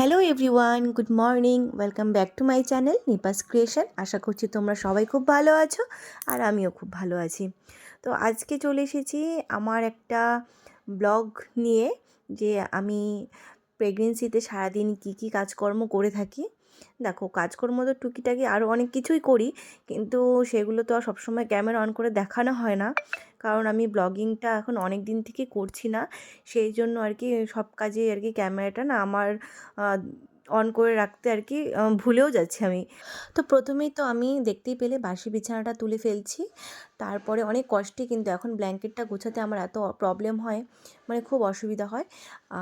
Hello everyone good morning welcome back to my channel Nipa's creation আশা করছি তোমরা সবাই খুব ভালো আছো আর আমিও খুব ভালো আছি। তো আজকে চলে এসেছি আমার একটা ব্লগ নিয়ে যে আমি প্রেগনেন্সিতে সারাদিন কী কী কাজকর্ম করে থাকি। দেখো, কাজকর্ম তো টুকিটাকি আরও অনেক কিছুই করি, কিন্তু সেগুলো তো আর সবসময় ক্যামেরা অন করে দেখানো হয় না। কারণ আমি ব্লগিংটা এখন অনেক দিন থেকে করছি না। সেই জন্য আর কি সব কাজে আর কি ক্যামেরাটা না আমার অন করে রাখতে আর কি ভুলেও যাচ্ছি আমি। তো প্রথমেই তো আমি দেখতেই পেলে বাসি বিছানাটা তুলে ফেলছি। তারপরে অনেক কষ্টে কিন্তু এখন ব্ল্যাঙ্কেটটা গোছাতে আমার এত প্রবলেম হয় মানে খুব অসুবিধা হয়।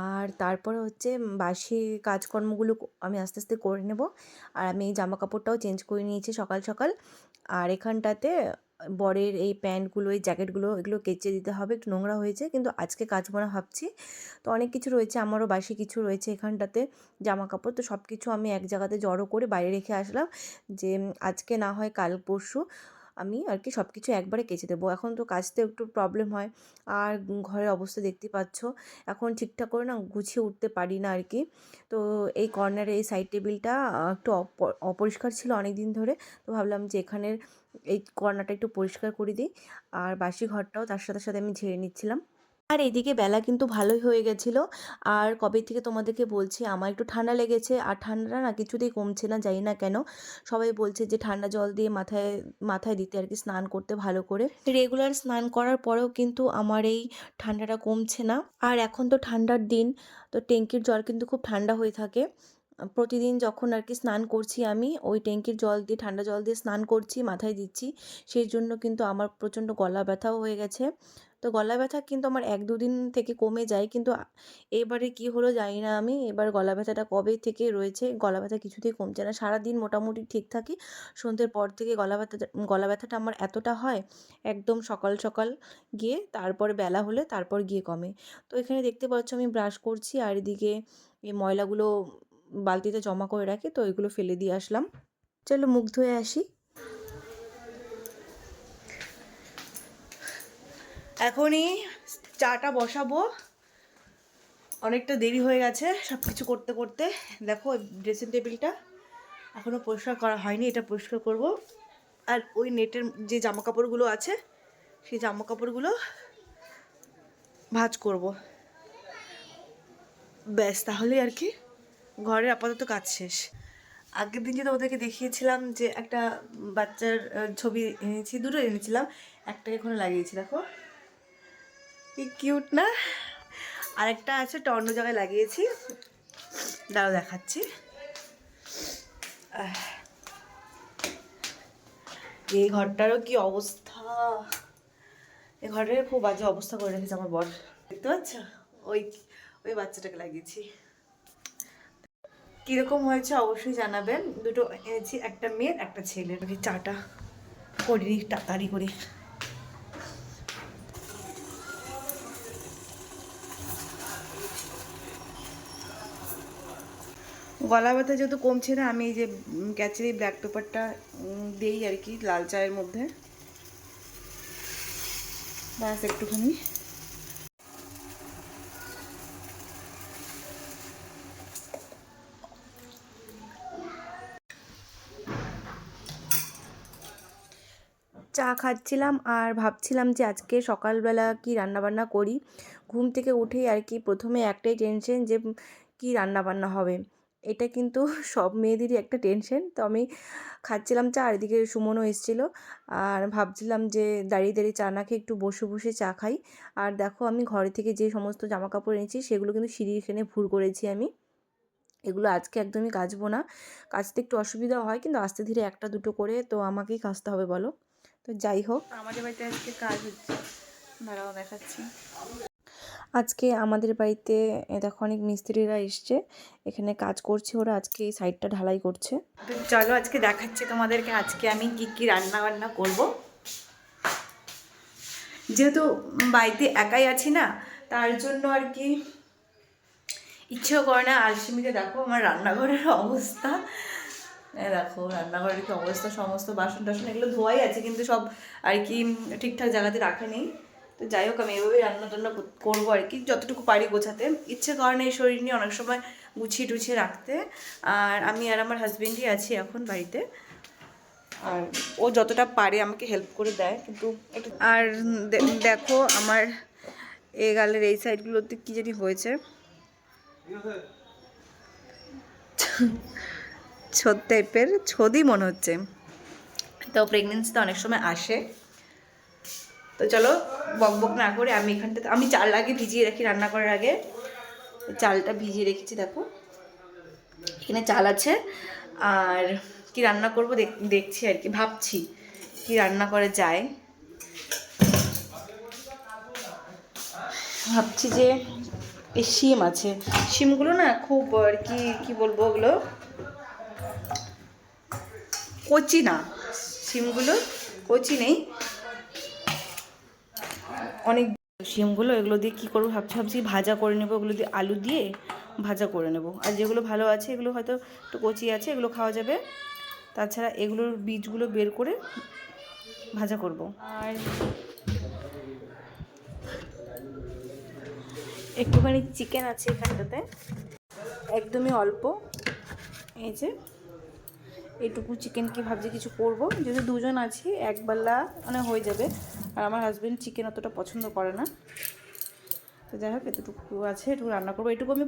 আর তারপরে হচ্ছে বাসি কাজকর্মগুলো আমি আস্তে আস্তে করে নেব। আর আমি জামা কাপড়টাও চেঞ্জ করে নিয়েছি সকাল সকাল। আর এখানটাতে বরের এই প্যান্টগুলো, এই জ্যাকেটগুলো, এগুলো কেচে দিতে হবে। একটু নোংরা হয়েছে, কিন্তু আজকে কাজ না ভাবছি। তো অনেক কিছু রয়েছে, আমারও বাসি কিছু রয়েছে এখানটাতে জামা কাপড় তো সব কিছু আমি এক জায়গাতে জড়ো করে বাইরে রেখে আসলাম যে, আজকে না হয় কাল পরশু আমি আর কি সব কিছু একবারে কেচে দেবো। এখন তো কাচতে একটু প্রবলেম হয়। আর ঘরের অবস্থা দেখতে পাচ্ছ, এখন ঠিকঠাক করে না গুছিয়ে উঠতে পারি না আর কি তো এই কর্নারে এই সাইড টেবিলটা একটু অপ- অপরিষ্কার ছিল অনেক দিন ধরে। তো ভাবলাম যে এখানের এই কর্নারটা একটু পরিষ্কার করে দিই। আর বাসি ঘরটাও তার সাথে সাথে আমি ঝেড়ে নিচ্ছিলাম। আর এদিকে বেলা কিন্তু ভালোই হয়ে গেছিল। আর কবে থেকে তোমাদেরকে বলছি, আমার একটু ঠান্ডা লেগেছে। আর ঠান্ডাটা না কিছুতেই কমছে না, জানি না কেন। সবাই বলছে যে ঠান্ডা জল দিয়ে মাথায় মাথায় দিতে আর কি, স্নান করতে ভালো করে। রেগুলার স্নান করার পরেও কিন্তু আমার এই ঠান্ডাটা কমছে না। আর এখন তো ঠান্ডার দিন, তো ট্যাঙ্কির জল কিন্তু খুব ঠান্ডা হয়ে থাকে। প্রতিদিন যখন আর কি স্নান করছি আমি, ওই ট্যাঙ্কির জল দিয়ে, ঠান্ডা জল দিয়ে স্নান করছি, মাথায় দিচ্ছি। সেই জন্য কিন্তু আমার প্রচণ্ড গলা ব্যথাও হয়ে গেছে। তো গলা ব্যথা কিন্তু আমার এক, দুদিন থেকে কমে যায়। কিন্তু এবারে কি হলো জানি না আমি। এবার গলা ব্যথাটা কবে থেকে রয়েছে গলা ব্যথা কিছুতেই কমছে না। সারাদিন মোটামুটি ঠিক থাকি। সন্ধ্যের পর থেকে গলা ব্যথাটা গলা ব্যথাটা আমার এতটা হয়, একদম সকাল সকাল গিয়ে তারপরে বেলা হলে তারপর গিয়ে কমে। তো এখানে দেখতে পাচ্ছ আমি ব্রাশ করছি আর এদিকে এই ময়লাগুলো বালতিতে জমা করে রাখি। তো এগুলো ফেলে দিয়ে আসলাম। চলো মুখ ধুয়ে আসি। এখনই চাটা বসাবো। অনেকটা দেরি হয়ে গেছে সব কিছু করতে করতে। দেখো ড্রেসিং টেবিলটা এখনও পরিষ্কার করা হয়নি, এটা পরিষ্কার করব। আর ওই নেটের যে জামা কাপড়গুলো আছে, সেই জামা কাপড়গুলো ভাঁজ করব। ব্যাস, তাহলে আর কি ঘরের আপাতত কাজ শেষ। আগের দিন যেটা ওদেরকে দেখিয়েছিলাম যে একটা বাচ্চার ছবি এনেছি, দুটো এনেছিলাম একটা এখানে লাগিয়েছি, দেখো। কি কিউট না? আরেকটা আছে একটা অন্য জায়গায় লাগিয়েছি। দাঁড়াও দেখাচ্ছি। এই ঘরটারও কি অবস্থা? এই ঘরের খুব বাজে অবস্থা করে রেখেছে আমার বর। দেখতে পাচ্ছ? ওই ওই বাচ্চাটাকে লাগিয়েছি। কীরকম হয়েছে অবশ্যই জানাবেন। দুটো এনেছি, একটা মেয়ের, একটা ছেলের। চাটা করিনি, তাড়াতাড়ি করে। গলা ব্যথা যেহেতু কমছে না, আমি এই যে ক্যাচের ব্ল্যাক পেপারটা দিই আর কি, লাল চায়ের মধ্যে। ব্যাস, একটুখানি। চা খাচ্ছিলাম আর ভাবছিলাম যে আজকে সকালবেলা কি রান্নাবান্না করি। ঘুম থেকে উঠেই আর কি প্রথমে একটাই টেনশন যে, কি রান্নাবান্না হবে। এটা কিন্তু সব মেয়েদেরই একটা টেনশন তো আমি খাচ্ছিলাম চা, আর এদিকে সুমনও এসেছিল। আর ভাবছিলাম যে দাঁড়িয়ে দাঁড়িয়ে চা না খেয়ে একটু বসে বসে চা খাই। আর দেখো আমি ঘরে থেকে যে সমস্ত জামা কাপড় এনেছি, সেগুলো কিন্তু সিঁড়ির এখানে ভুর করেছি আমি। এগুলো আজকে একদমই কাচবো না। কাচতে একটু অসুবিধা হয়, কিন্তু আস্তে ধীরে একটা, দুটো করে তো আমাকেই কাচতে হবে বলো। তো যাই হোক। আমাদের বাড়িতে আজকে কাজ হচ্ছে। দাঁড়াও দেখাচ্ছি। আজকে আমাদের বাড়িতে দেখো অনেক মিস্ত্রিরা এসছে। এখানে কাজ করছে ওরা, আজকে এই সাইডটা ঢালাই করছে। চলো আজকে দেখাচ্ছি তোমাদেরকে আজকে আমি কি কি রান্না বান্না করব। যেহেতু বাড়িতে একাই আছি না, তার জন্য আর কি ইচ্ছেও করে না। আলসিমিতে দেখো আমার রান্নাঘরের অবস্থা। দেখো, রান্নাঘরের কি অবস্থা, সমস্ত বাসন টাসন এগুলো ধোয়াই আছে, কিন্তু সব আর কি ঠিকঠাক জায়গাতে রাখা নেই তো যাই হোক, আমি এভাবেই রান্না টান্না করব আর কি। যতটুকু পারি গোছাতে। ইচ্ছে করে না এই শরীর নিয়ে অনেক সময় গুছিয়ে টুছিয়ে রাখতে। আর আমি আর আমার হাজব্যান্ডই আছি এখন বাড়িতে। আর ও যতটা পারে আমাকে হেল্প করে দেয়, কিন্তু আর দেখো আমার এ গালের এই সাইডগুলোতে কী জানি হয়েছে। ছোদ টাইপের ছদি মনে হচ্ছে। তো প্রেগনেন্সিতে অনেক সময় আসে। তো চলো বক বক না করে আমি এখানটাতে আমি চাল আগে ভিজিয়ে রাখি রান্না করার আগে। চালটা ভিজিয়ে রেখেছি, দেখো। এখানে চাল আছে। আর কি রান্না করব দেখছি আর কি, ভাবছি কি রান্না করে যায়। ভাবছি যে এই শিম আছে। শিমগুলো না খুব আর কি কি বলব ওগুলো? কচি না। শিমগুলো কচি নেই। অনেক শিমগুলো, এগুলো দিয়ে কী করব ভাবছি ভাবছি ভাজা করে নেব ওগুলো দিয়ে আলু দিয়ে ভাজা করে নেব। আর যেগুলো ভালো আছে, এগুলো হয়তো একটু কচি আছে, এগুলো খাওয়া যাবে। তাছাড়া এগুলোর বীজগুলো বের করে ভাজা করব। আর একটুখানি চিকেন আছে এখানটাতে, একদমই অল্প। এই যে এইটুকু চিকেন কি ভাবছি কিছু করব। যদি দুজন আছি, একবেলা মানে হয়ে যাবে। আর আমার হাজব্যান্ড চিকেন অতটা পছন্দ করে না। তো যাই হোক, এতটুকু আছে, এটুকু রান্না করব। এটুকু আমি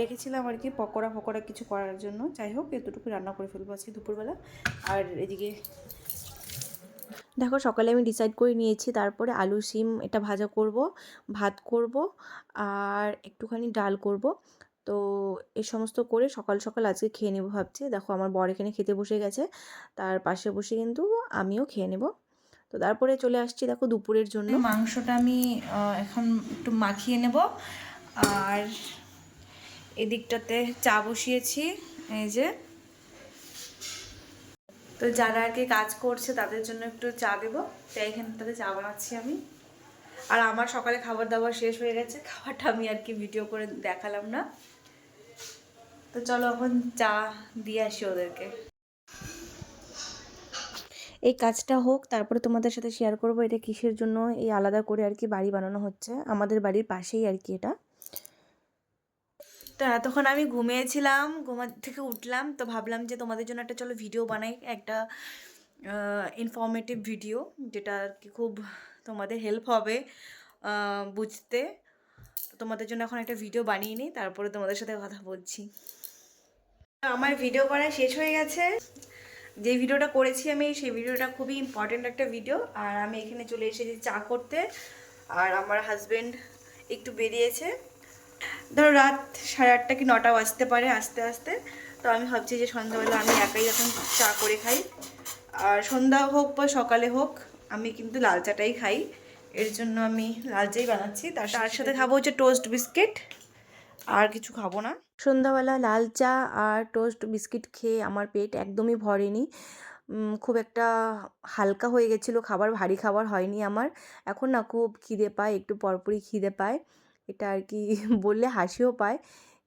রেখেছিলাম আর কি পকোড়া ফকোড়া কিছু করার জন্য। যাই হোক, এতটুকু রান্না করে ফেলব আজকে দুপুরবেলা। আর এদিকে দেখো, সকালে আমি ডিসাইড করে নিয়েছি, তারপরে আলু, সিম, এটা ভাজা করব, ভাত করব, আর একটুখানি ডাল করব। তো এই সমস্ত করে সকাল সকাল আজকে খেয়ে নেব ভাবছি। দেখো, আমার বর এখানে খেতে বসে গেছে, তার পাশে বসে কিন্তু আমিও খেয়ে নেব। তো তারপরে চলে আসছি দেখো দুপুরের জন্য। মাংসটা আমি এখন একটু মাখিয়ে নেব। আর এদিকটাতে চা বসিয়েছি, এই যে। তো যারা আর কি কাজ করছে তাদের জন্য একটু চা দেবো। তাই এখানটাতে চা বানাচ্ছি আমি। আর আমার সকালে খাবার দাবার শেষ হয়ে গেছে, খাবারটা আমি আর কি ভিডিও করে দেখালাম না। তো চলো এখন চা দিয়ে আসি ওদেরকে। এই কাজটা হোক, তারপরে তোমাদের সাথে শেয়ার করব এটা কিসের জন্য, এই আলাদা করে আর কি বাড়ি বানানো হচ্ছে। আমাদের বাড়ির পাশেই আর কি এটা। তো এতক্ষণ আমি ঘুমিয়েছিলাম, ঘুমা থেকে উঠলাম, তো ভাবলাম যে তোমাদের জন্য একটা চলো ভিডিও বানাই, একটা ইনফর্মেটিভ ভিডিও যেটা আর কি খুব তোমাদের হেল্প হবে বুঝতে। তোমাদের জন্য এখন একটা ভিডিও বানিয়ে নিই, তারপরে তোমাদের সাথে কথা বলছি। আমার ভিডিও করা শেষ হয়ে গেছে। যে ভিডিওটা করেছি আমি সেই ভিডিওটা খুবই ইম্পর্ট্যান্ট একটা ভিডিও আর আমি এখানে চলে এসেছি চা করতে। আর আমার হাজবেন্ড একটু বেরিয়েছে। ধরো রাত সাড়ে আটটা কি নটা বাজতে পারে আস্তে আস্তে। তো আমি ভাবছি যে সন্ধ্যাবেলা আমি একাই যখন চা করে খাই। আর সন্ধ্যা হোক বা সকালে হোক আমি কিন্তু লাল চাটাই খাই। এর জন্য আমি লাল চাই বানাচ্ছি। তার তার সাথে খাব হচ্ছে টোস্ট বিস্কিট আর কিছু খাব না। সন্ধ্যাবেলা লাল চা আর টোস্ট বিস্কিট খেয়ে আমার পেট একদমই ভরেনি। খুব একটা হালকা হয়ে গেছিল, খাবার ভারী খাবার হয়নি আমার। এখন না খুব খিদে পায়, একটু পরপরই খিদে পায়। এটা আর কি বললে হাসিও পায়,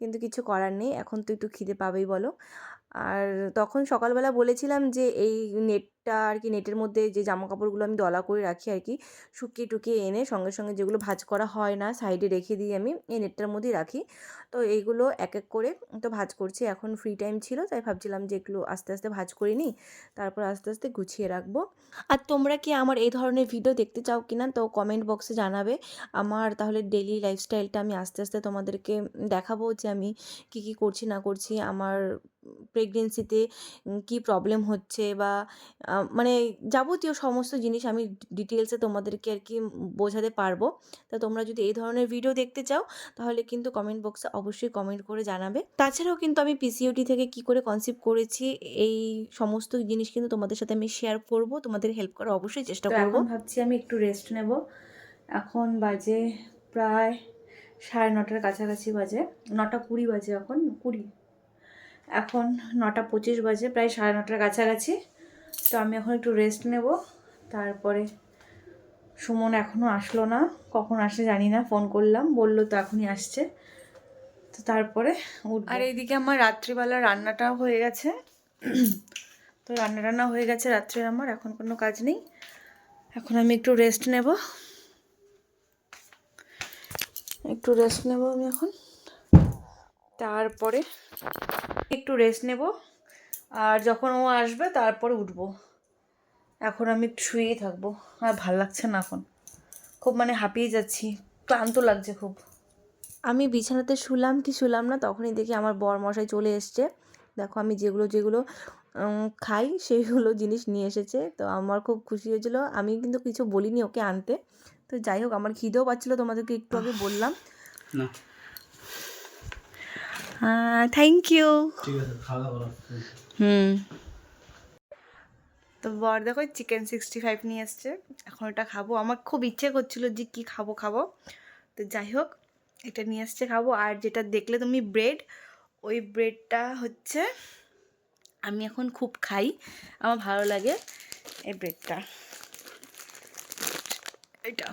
কিন্তু কিছু করার নেই, এখন তো একটু খিদে পাবেই বলো। আর তখন সকালবেলা বলেছিলাম যে এই নেটটা আর কি নেটের মধ্যে যে জামা কাপড়গুলো আমি দলা করে রাখি আর কি শুকিয়ে টুকিয়ে এনে সঙ্গে সঙ্গে যেগুলো ভাজ করা হয় না, সাইডে রেখে দিই আমি এই নেটটার মধ্যেই রাখি। তো এইগুলো এক এক করে তো ভাজ করছি, এখন ফ্রি টাইম ছিল তাই ভাবছিলাম যে এগুলো আস্তে আস্তে ভাজ করে নিই, তারপর আস্তে আস্তে গুছিয়ে রাখব। আর তোমরা কি আমার এই ধরনের ভিডিও দেখতে চাও কি না তো কমেন্ট বক্সে জানাবে। আমার তাহলে ডেলি লাইফস্টাইলটা আমি আস্তে আস্তে তোমাদেরকে দেখাবো যে আমি কি কি করছি না করছি, আমার প্রেগনেন্সিতে কি প্রবলেম হচ্ছে বা মানে যাবতীয় সমস্ত জিনিস আমি ডিটেলসে তোমাদেরকে আর কি বোঝাতে পারব। তা তোমরা যদি এই ধরনের ভিডিও দেখতে চাও তাহলে কিন্তু কমেন্ট বক্সে অবশ্যই কমেন্ট করে জানাবে। তাছাড়াও কিন্তু আমি পিসিওটি থেকে কি করে কনসিভ করেছি এই সমস্ত জিনিস কিন্তু তোমাদের সাথে আমি শেয়ার করব। তোমাদের হেল্প করার অবশ্যই চেষ্টা করব। ভাবছি আমি একটু রেস্ট নেব। এখন বাজে প্রায় সাড়ে নটার কাছাকাছি বাজে নটা কুড়ি বাজে এখন কুড়ি। এখন নটা পঁচিশ বাজে প্রায় সাড়ে নটার কাছাকাছি। তো আমি এখন একটু রেস্ট নেব। তারপরে সুমন এখনও আসলো না। কখন আসে জানি না ফোন করলাম, বলল তো এখনই আসছে। তো তারপরে আর এইদিকে আমার রাত্রিবেলা রান্নাটাও হয়ে গেছে। তো রান্না টান্না হয়ে গেছে রাত্রে আমার, এখন কোনো কাজ নেই। এখন আমি একটু রেস্ট নেব। একটু রেস্ট নেব আমি এখন। তারপরে একটু রেস্ট নেব। আর যখন ও আসবে তারপরে উঠব। এখন আমি একটু শুয়েই থাকব। আর ভালো লাগছে না এখন। খুব মানে হাঁপিয়ে যাচ্ছি। ক্লান্ত লাগছে খুব। আমি বিছানাতে শুলাম কি শুলাম না তখনই দেখি আমার বর মশাই চলে এসছে। দেখো আমি যেগুলো যেগুলো খাই সেইগুলো জিনিস নিয়ে এসেছে। তো আমার খুব খুশি হয়েছিল। আমি কিন্তু কিছু বলিনি ওকে আনতে। তো যাই হোক আমার খিদেও পাচ্ছিলো তোমাদেরকে একটু আগে বললাম। Thank you hmm. তো বর দেখো চিকেন সিক্সটি ফাইভ নিয়ে এসছে। এখন ওটা খাব। আমার খুব ইচ্ছে করছিল যে কি খাব খাব। তো যাই হোক, এটা নিয়ে এসছে খাব। আর যেটা দেখলে তুমি ব্রেড ওই ব্রেডটা হচ্ছে, আমি এখন খুব খাই। আমার ভালো লাগে এই ব্রেডটা এটা।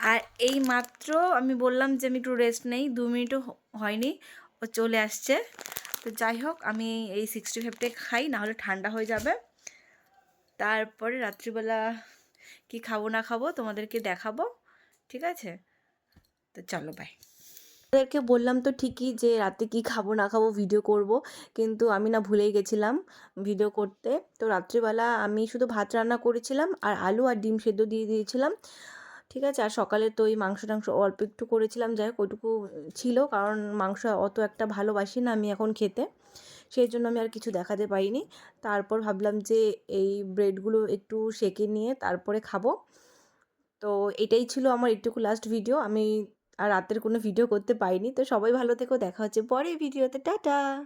আর এই মাত্র আমি বললাম যে আমি একটু রেস্ট নেই, দু মিনিটও হয়নি। ও চলে আসছে। তো যাই হোক, আমি এই সিক্সটি ফাইভটাই খাই, নাহলে ঠান্ডা হয়ে যাবে। তারপরে রাত্রিবেলা কি খাব না খাব তোমাদেরকে দেখাবো, ঠিক আছে? তো চলো বাই ওদেরকে বললাম তো ঠিকই যে রাতে কি খাব না খাব ভিডিও করব, কিন্তু আমি না ভুলেই গেছিলাম ভিডিও করতে। তো রাত্রিবেলা আমি শুধু ভাত রান্না করেছিলাম আর আলু আর ডিম সেদ্ধ দিয়ে দিয়েছিলাম। ঠিক আছে? আর সকালে তো ওই মাংস টাংস অল্প একটু করেছিলাম, যাই হোক ওইটুকু ছিল, কারণ মাংস অত একটা ভালোবাসি না আমি এখন খেতে। সেই জন্য আমি আর কিছু দেখাতে পারিনি। তারপর ভাবলাম যে এই ব্রেডগুলো একটু সেকে নিয়ে তারপরে খাব। তো এটাই ছিল আমার একটুকু লাস্ট ভিডিও আমি আর রাতের কোনো ভিডিও করতে পারিনি। তো সবাই ভালো থেকো, দেখা হচ্ছে পরে ভিডিওতে টাটা!